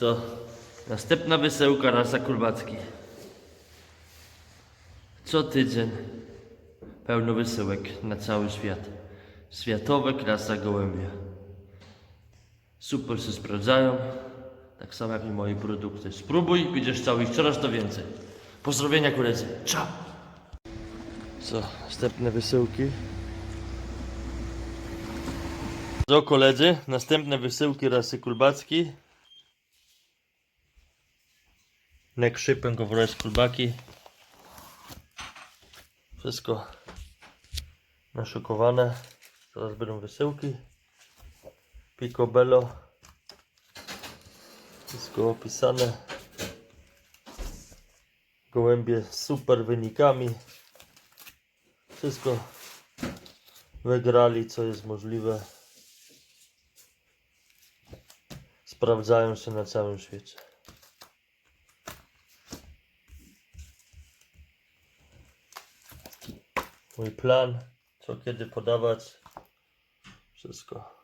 Co? Następna wysyłka rasa Kulbacki. Co tydzień pełno wysyłek na cały świat. Światowe klasa gołębia. Super się sprawdzają, tak samo jak i moje produkty. Spróbuj, będziesz chciał ich coraz to więcej. Pozdrowienia koledzy. Ciao! Co? Następne wysyłki. Co koledzy? Następne wysyłki rasy Kulbacki. Next shipping of rice Kulbaki. Wszystko naszykowane. Teraz będą wysyłki. Picobello. Wszystko opisane. Gołębie z super wynikami. Wszystko wygrali, co jest możliwe. Sprawdzają się na całym świecie. Mój plan, co kiedy podawać. Wszystko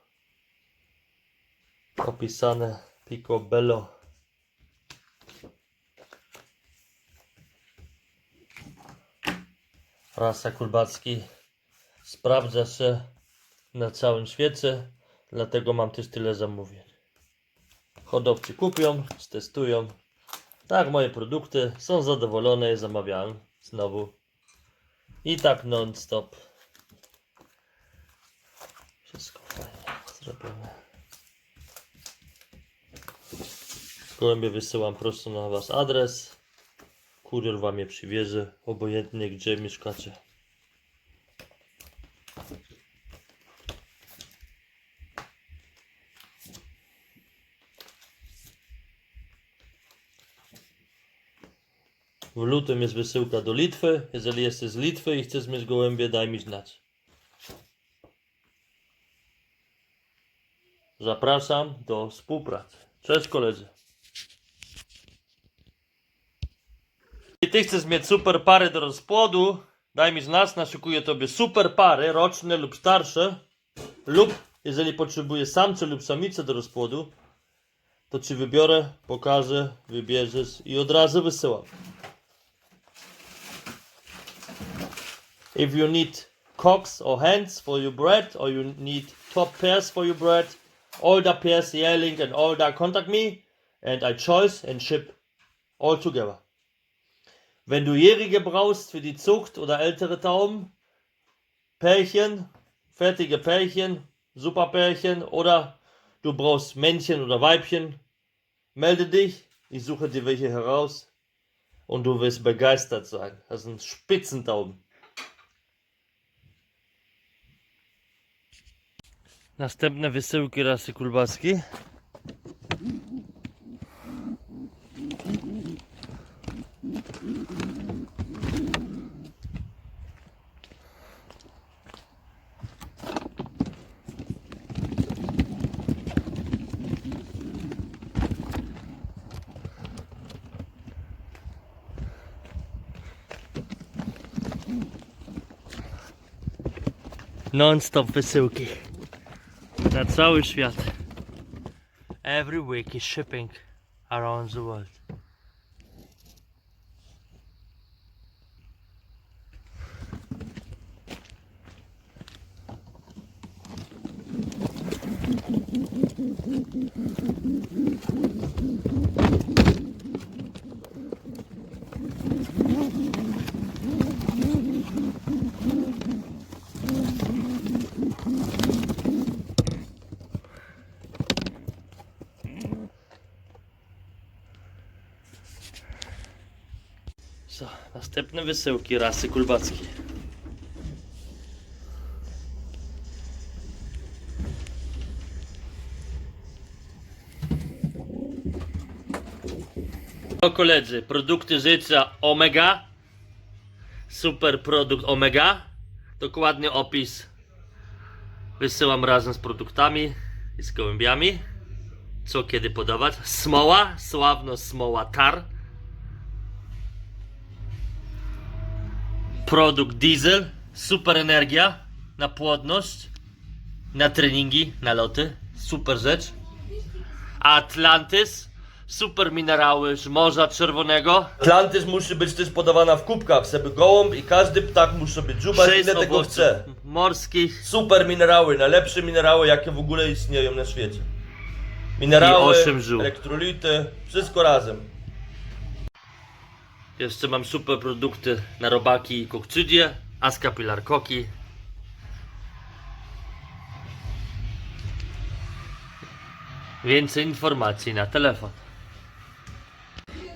opisane. Picobello. Rasa Kulbacki sprawdza się na całym świecie, dlatego mam też tyle zamówień. Hodowcy kupią, stestują. Tak, moje produkty są zadowolone, zamawiałem znowu. I tak non-stop. Wszystko fajnie zrobione. Gołębie wysyłam prosto na Was adres. Kurier Wam je przywiezie, obojętnie gdzie mieszkacie. W lutym jest wysyłka do Litwy. Jeżeli jesteś z Litwy i chcesz mieć gołębie, daj mi znać. Zapraszam do współpracy. Cześć koledzy. Jeśli ty chcesz mieć super pary do rozpłodu, daj mi znać, naszykuję tobie super pary, roczne lub starsze. Lub jeżeli potrzebujesz samce lub samice do rozpłodu, to ci wybiorę, pokażę, wybierzesz i od razu wysyłam. If you need cocks or hens for your bread, or you need top pairs for your bread, older pairs, yearling and older, contact me and I choice and ship all together. Wenn du Jährige brauchst für die Zucht oder ältere Tauben, Pärchen, fertige Pärchen, Superpärchen oder du brauchst Männchen oder Weibchen, melde dich, ich suche dir welche heraus und du wirst begeistert sein. Das sind Spitzentauben. Następne wysyłki rasy kulbackiej. Non-stop wysyłki na cały świat. Every week is shipping around the world. Następne wysyłki rasy kulbackiej. O koledzy, produkty życia Omega. Super produkt Omega. Dokładnie opis wysyłam razem z produktami i z gołębiami. Co kiedy podawać? Smoła, sławno smoła tar. Produkt diesel, super energia na płodność, na treningi, na loty, super rzecz. Atlantis, super minerały z Morza Czerwonego. Atlantyz musi być też podawana w kubkach, żeby gołąb i każdy ptak musi być żubać Sześć ile tego chce. morskich Super minerały, najlepsze minerały jakie w ogóle istnieją na świecie. Minerały, elektrolity, wszystko razem. Jeszcze mam super produkty na robaki i kokcydie, askapilar koki. Więcej informacji na telefon.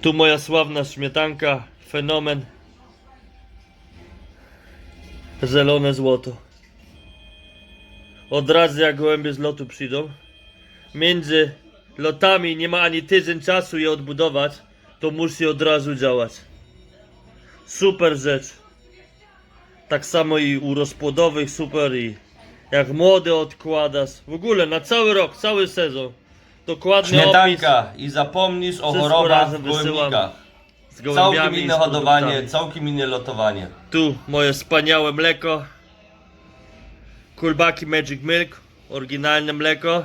Tu moja sławna śmietanka, fenomen. Zielone złoto. Od razu jak gołębie z lotu przyjdą, między lotami nie ma ani tydzień czasu je odbudować, to musi od razu działać. Super rzecz. Tak samo i u rozpłodowych super i jak młody odkładasz. W ogóle na cały rok, cały sezon. Dokładnie Śmietanka i zapomnisz o Wszystko chorobach w gołębnikach. opis Całkiem inne hodowanie, całkiem inne lotowanie. Tu moje wspaniałe mleko. Kulbaki Magic Milk. Oryginalne mleko.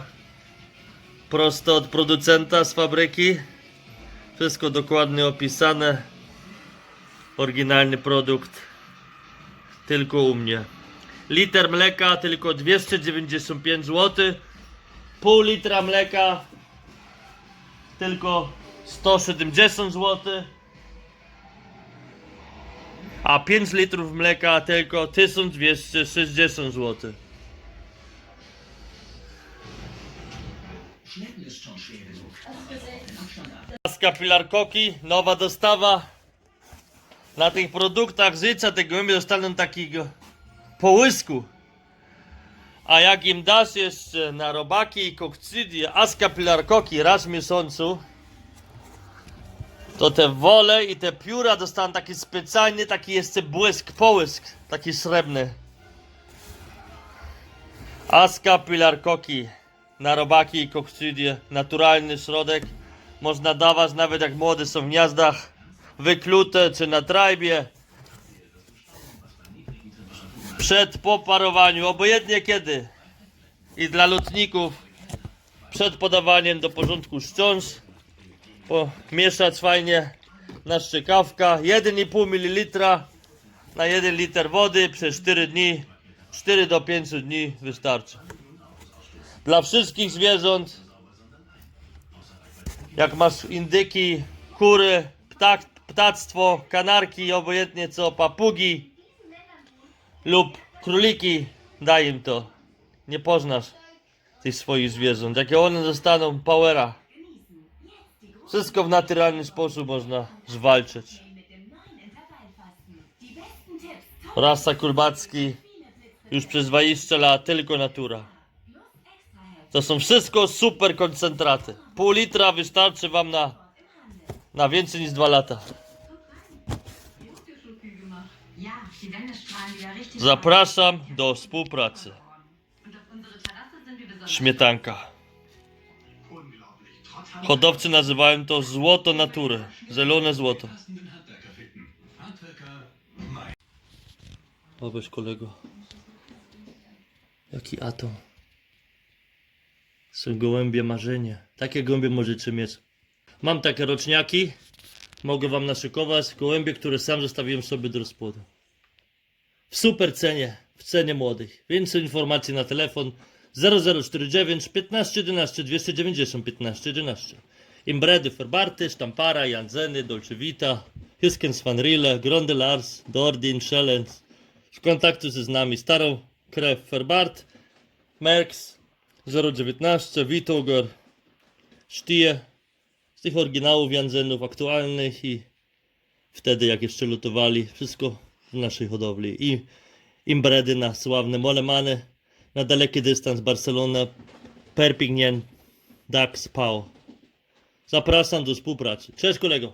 Prosto od producenta z fabryki. Wszystko dokładnie opisane. Oryginalny produkt. Tylko u mnie. Liter mleka tylko 295 zł. Pół litra mleka tylko 170 zł. A 5 litrów mleka tylko 1260 zł. Paska Pilar nowa dostawa. Na tych produktach życia te gołębie dostaną takiego połysku. A jak im dasz jeszcze na robaki i kokcydie Aska Pilar Koki raz w miesiącu, to te wole i te pióra dostaną taki specjalny, taki jeszcze błysk, połysk, taki srebrny. Aska Pilar Koki na robaki i kokcydie, naturalny środek. Można dawać nawet jak młode są w gniazdach, wyklute czy na trajbie. Przed po parowaniu, obojętnie kiedy. I dla lotników przed podawaniem do porządku ściąż pomieszać fajnie na szczykawka 1,5 ml na 1 liter wody przez 4 dni 4 do 5 dni wystarczy dla wszystkich zwierząt jak masz indyki, kury, ptak, ptactwo, kanarki, obojętnie co, papugi lub króliki, daj im to nie poznasz tych swoich zwierząt jakie one dostaną powera wszystko w naturalny sposób można zwalczyć. Rasa Kurbacki już przez 20 lat tylko natura. To są wszystko super koncentraty. Pół litra wystarczy wam na, na więcej niż 2 lata. Zapraszam do współpracy. Śmietanka. Hodowcy nazywają to złoto natury. Zielone złoto. Powiedz kolego. Jaki atom. Są gołębie marzenie. Takie gołębie możecie mieć. Mam takie roczniaki. Mogę wam naszykować. Gołębie, które sam zostawiłem sobie do rozpłodu. W super cenie. W cenie młodych. Więcej informacji na telefon 0049 15 11 290 15 11. Imbredy Ferbarty, Stampara, Janzeny, Dolce Vita, Huskens van Rille, Gronde Lars, Dordin, Schellens. W kontaktu ze z nami starą krew Ferbart, Merks 019, Witogor, Sztije. Z tych oryginałów Janzenów aktualnych i wtedy jak jeszcze lutowali, wszystko w naszej hodowli. I imbredy na sławne Molemany, na daleki dystans Barcelona, Perpignan, Dax, Pau. Zapraszam do współpracy. Cześć kolego.